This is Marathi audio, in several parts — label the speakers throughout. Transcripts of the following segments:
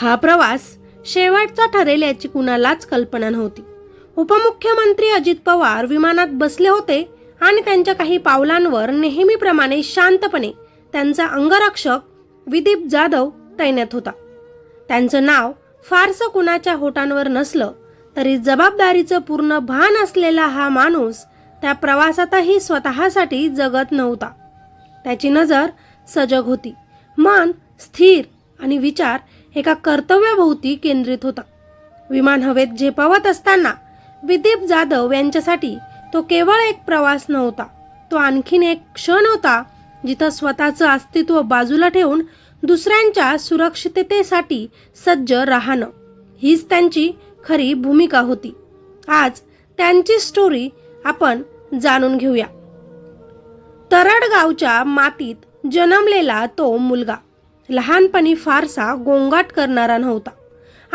Speaker 1: हा प्रवास शेवटचा ठरेल याची कुणालाच कल्पना नव्हती. उपमुख्यमंत्री अजित पवार विमानात बसले होते आणि त्यांच्या काही पावलांवर नेहमीप्रमाणे शांतपणे त्यांचा अंगरक्षक विदीप जाधव तैनात होता. त्यांचं नाव फारसं कुणाच्या होटांवर नसलं तरी जबाबदारीचं पूर्ण भान असलेला हा माणूस त्या प्रवासातही स्वतःसाठी जगत नव्हता. त्याची नजर सजग होती. मन स्थिर आणि विचार एका कर्तव्याभोवती केंद्रित होता. विमान हवेत झेपावत असताना विदीप जाधव यांच्यासाठी तो केवळ एक प्रवास नव्हता तो आणखीन एक क्षण होता जिथं स्वतःचं अस्तित्व बाजूला ठेवून दुसऱ्यांच्या सुरक्षिततेसाठी सज्ज राहणं. हीच त्यांची खरी भूमिका होती. आज त्यांची स्टोरी आपण जाणून घेऊया. तरडगावच्या मातीत जन्मलेला तो मुलगा. लहानपणी फारसा गोंगाट करणारा नव्हता.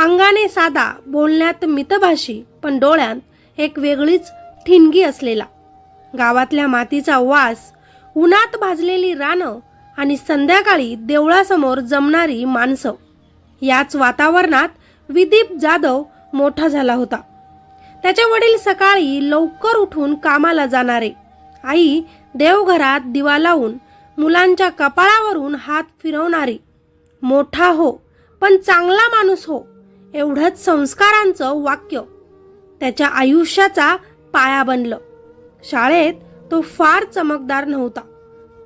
Speaker 1: अंगाने साधा बोलण्यात मितभाषी पण डोळ्यात एक वेगळीच ठिणगी असलेला. गावातल्या मातीचा वास उन्हात भाजलेली रानं आणि संध्याकाळी देवळासमोर जमणारी माणसं. याच वातावरणात विदीप जाधव मोठा झाला होता. त्याचे वडील सकाळी लवकर उठून कामाला जाणारे. आई देवघरात दिवा लावून मुलांच्या कपाळावरून हात फिरवणारी. मोठा हो पण चांगला माणूस हो एवढंच संस्कारांचं वाक्य. त्याच्या आयुष्याचा पाया बनलं. शाळेत तो फार चमकदार नव्हता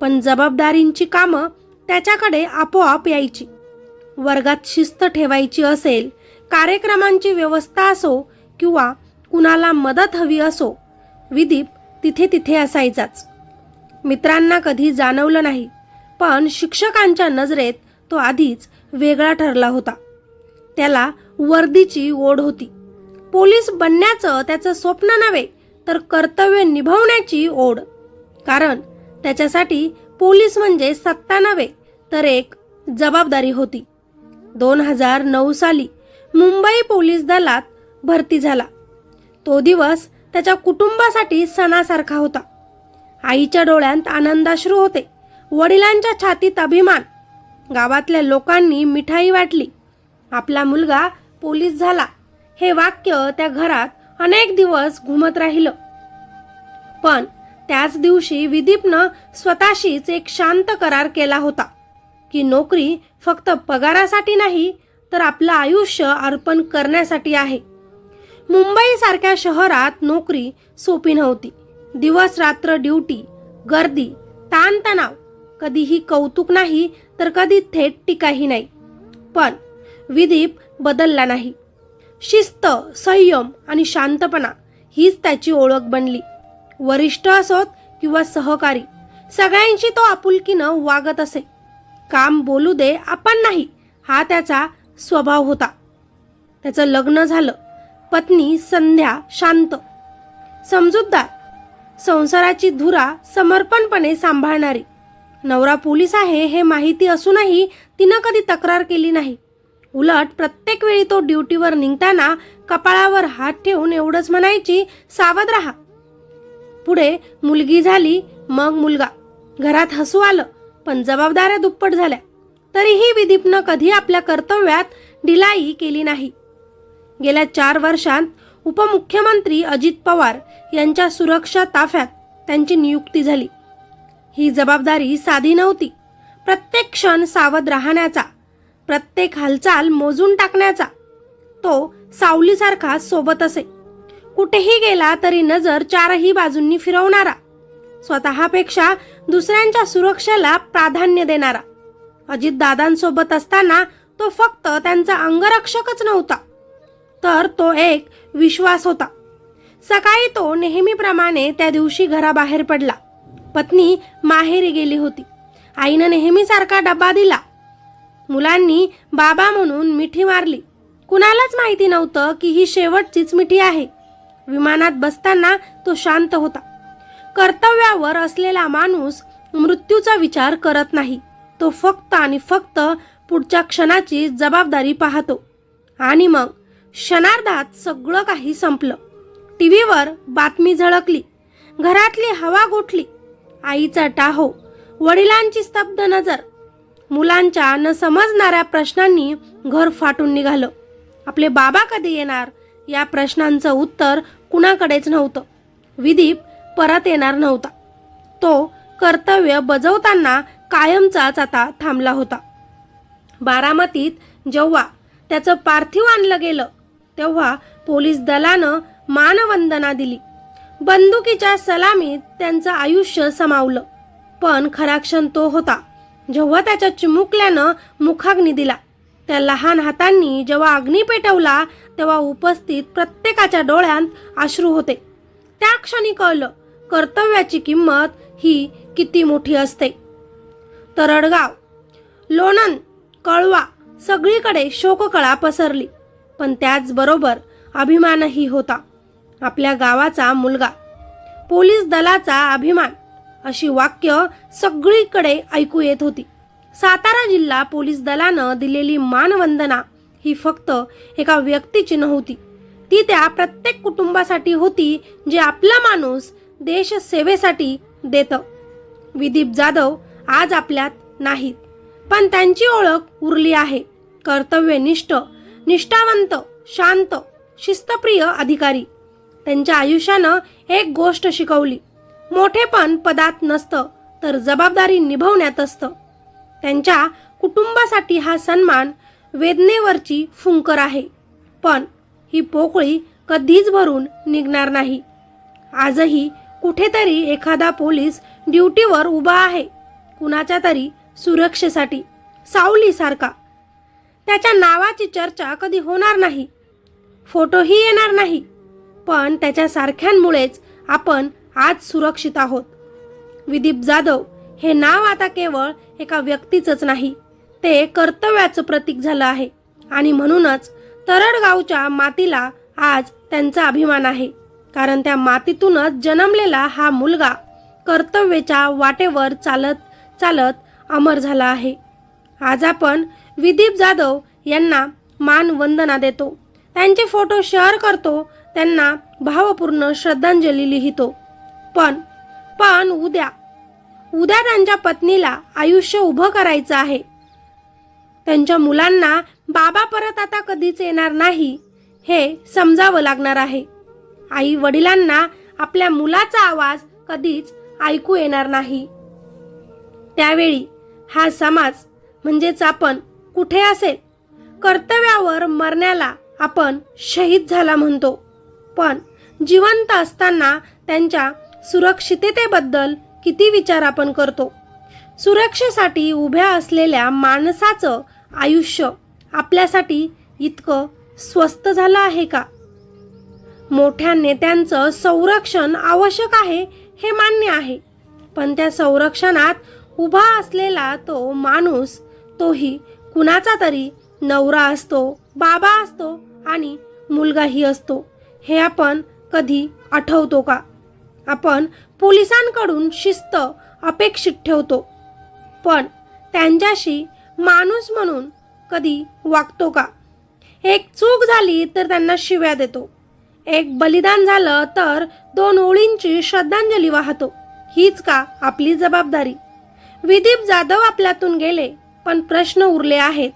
Speaker 1: पण जबाबदारींची कामं त्याच्याकडे आपोआप यायची. वर्गात शिस्त ठेवायची असेल कार्यक्रमांची व्यवस्था असो किंवा कुणाला मदत हवी असो विदीप तिथे तिथे असायचाच. मित्रांना कधी जाणवलं नाही. पण शिक्षकांच्या नजरेत तो आधीच वेगळा ठरला होता. त्याला वर्दीची ओढ होती. पोलीस बनण्याचं त्याचं स्वप्न नव्हे तर कर्तव्य निभावण्याची ओढ. कारण त्याच्यासाठी पोलीस म्हणजे सत्ता नव्हे तर एक जबाबदारी होती. दोन हजार नऊ साली मुंबई पोलीस दलात भरती झाला. तो दिवस त्याच्या कुटुंबासाठी सणासारखा होता. आईच्या डोळ्यांत आनंदाश्रू होते. वडिलांच्या छातीत अभिमान. गावातल्या लोकांनी मिठाई वाटली. आपला मुलगा पोलीस झाला. हे वाक्य त्या घरात अनेक दिवस घुमत राहिलं. पण त्याच दिवशी विदीपनं स्वतःशीच एक शांत करार केला होता की नोकरी फक्त पगारासाठी नाही तर आपलं आयुष्य अर्पण करण्यासाठी आहे. मुंबईसारख्या शहरात नोकरी सोपी नव्हती. दिवस रात्र ड्युटी गर्दी ताणतणाव. कधीही कौतुक नाही तर कधी थेट टीकाही नाही. पण विदीप बदलला नाही. शिस्त संयम आणि शांतपणा हीच त्याची ओळख बनली. वरिष्ठ असोत किंवा सहकारी सगळ्यांशी तो आपुलकीनं वागत असे. काम बोलू दे आपण नाही हा त्याचा स्वभाव होता. त्याचं लग्न झालं. पत्नी संध्या शांत. समजूतदार संसाराची धुरा समर्पणपणे सांभाळणारी. नवरा पोलीस आहे हे माहिती असूनही तिनं कधी तक्रार केली नाही. उलट प्रत्येक वेळी तो ड्युटीवर निघताना कपाळावर हात ठेवून एवढंच म्हणायची सावध राहा. पुढे मुलगी झाली मग मुलगा. घरात हसू आलं पण जबाबदाऱ्या दुप्पट झाल्या. तरीही विदीपनं कधी आपल्या कर्तव्यात ढिलाई केली नाही. गेल्या चार वर्षांत उपमुख्यमंत्री अजित पवार यांच्या सुरक्षा ताफ्यात त्यांची नियुक्ती झाली. ही जबाबदारी साधी नव्हती. प्रत्येक क्षण सावध राहण्याचा प्रत्येक हालचाल मोजून टाकण्याचा तो सावलीसारखा सोबत असे. कुठेही गेला तरी नजर चारही बाजूंनी फिरवणारा स्वतःपेक्षा दुसऱ्यांच्या सुरक्षेला प्राधान्य देणारा. अजितदादांसोबत असताना तो फक्त त्यांचा अंगरक्षकच नव्हता. तर तो एक विश्वास होता. सकाळी तो नेहमीप्रमाणे त्या दिवशी घराबाहेर पडला. पत्नी माहेरी गेली होती. आईनं नेहमीसारखा डबा दिला. मुलांनी बाबा म्हणून मिठी मारली. कुणालाच माहिती नव्हतं की ही शेवटचीच मिठी आहे. विमानात बसताना तो शांत होता. कर्तव्यावर असलेला माणूस मृत्यूचा विचार करत नाही. तो फक्त आणि फक्त पुढच्या क्षणाची जबाबदारी पाहतो. आणि मग क्षणार्धात सगळं काही संपलं. टी व्हीवर बातमी झळकली. घरातली हवा गोठली. आईचा टाहो वडिलांची स्तब्ध नजर. मुलांच्या न समजणाऱ्या प्रश्नांनी घर फाटून निघालं. आपले बाबा कधी येणार? या प्रश्नांचं उत्तर कुणाकडेच नव्हतं. विदीप परत येणार नव्हता. तो कर्तव्य बजवताना कायमचाच आता थांबला होता. बारामतीत जेव्हा त्याचं पार्थिव आणलं गेलं तेव्हा पोलीस दलानं मानवंदना दिली. बंदुकीच्या सलामीत त्यांचं आयुष्य समावलं. पण खरा क्षण तो होता जेव्हा त्याच्या चिमुकल्यानं मुखाग्नी दिला. त्या लहान हातांनी जेव्हा अग्नी पेटवला तेव्हा उपस्थित प्रत्येकाच्या डोळ्यांत अश्रू होते. त्या क्षणी कळलं कर्तव्याची किंमत ही किती मोठी असते. तरडगाव लोणंद कळवा सगळीकडे शोककळा पसरली. पण त्याचबरोबर अभिमानही होता. आपल्या गावाचा मुलगा. पोलीस दलाचा अभिमान अशी वाक्य सगळीकडे ऐकू येत होती. सातारा जिल्हा पोलीस दलानं दिलेली मानवंदना ही फक्त एका व्यक्तीची नव्हती. ती त्या प्रत्येक कुटुंबासाठी होती जे आपला माणूस देशसेवेसाठी देतं. विदीप जाधव आज आपल्यात नाहीत. पण त्यांची ओळख उरली आहे. कर्तव्यनिष्ठ निष्ठावंत शांत शिस्तप्रिय अधिकारी. त्यांच्या आयुष्यानं एक गोष्ट शिकवली. मोठेपण पदात नसतं तर जबाबदारी निभवण्यात असतं. त्यांच्या कुटुंबासाठी हा सन्मान वेदनेवरची फुंकर आहे. पण ही पोकळी कधीच भरून निघणार नाही. आजही कुठेतरी एखादा पोलीस ड्युटीवर उभा आहे. कुणाच्या तरी सुरक्षेसाठी सावलीसारखा. त्याच्या नावाची चर्चा कधी होणार नाही. फोटोही येणार नाही. पण त्याच्यासारख्यांमुळेच आपण आज सुरक्षित आहोत. विदीप जाधव हे नाव आता केवळ एका व्यक्तीचंच नाही ते कर्तव्याचं प्रतीक झालं आहे आणि म्हणूनच तरडगावच्या मातीला आज त्यांचा अभिमान आहे. कारण त्या मातीतूनच जन्मलेला हा मुलगा कर्तव्याच्या वाटेवर चालत चालत अमर झाला आहे. आज आपण विदीप जाधव यांना मान वंदना देतो. त्यांचे फोटो शेअर करतो त्यांना भावपूर्ण श्रद्धांजली लिहितो. पण पण उद्या उद्या त्यांच्या पत्नीला आयुष्य उभं करायचं आहे. त्यांच्या मुलांना बाबा परत आता कधीच येणार नाही हे समजावं लागणार आहे. आई वडिलांना आपल्या मुलाचा आवाज कधीच ऐकू येणार नाही. त्यावेळी हा समाज म्हणजेच आपण कुठे असेल? कर्तव्यावर मरण्याला आपण शहीद झाला म्हणतो. पण जिवंत असताना त्यांच्या सुरक्षिततेबद्दल किती विचार आपण करतो? सुरक्षेसाठी उभ्या असलेल्या माणसाचं आयुष्य आपल्यासाठी इतकं स्वस्त झालं आहे का? मोठ्या नेत्यांचं संरक्षण आवश्यक आहे हे मान्य आहे. पण त्या संरक्षणात उभा असलेला तो माणूस तोही कुणाचा तरी नवरा असतो बाबा असतो आणि मुलगाही असतो. हे आपण कधी आठवतो का? आपण पोलिसांकडून शिस्त अपेक्षित ठेवतो. पण त्यांच्याशी माणूस म्हणून कधी वागतो का? एक चूक झाली तर त्यांना शिव्या देतो. एक बलिदान झालं तर दोन ओळींची श्रद्धांजली वाहतो. हीच का आपली जबाबदारी? विदीप जाधव आपल्यातून गेले. पण प्रश्न उरले आहेत.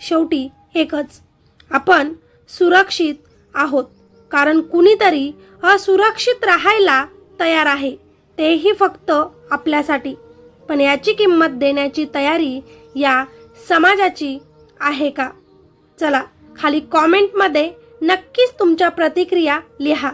Speaker 1: शेवटी एकच आपण सुरक्षित आहोत. कारण कुणीतरी असुरक्षित राहायला तयार आहे. तेही फक्त आपल्यासाठी. पण याची किंमत देण्याची तयारी या समाजाची आहे का? चला खाली कॉमेंटमध्ये नक्कीच तुमच्या प्रतिक्रिया लिहा.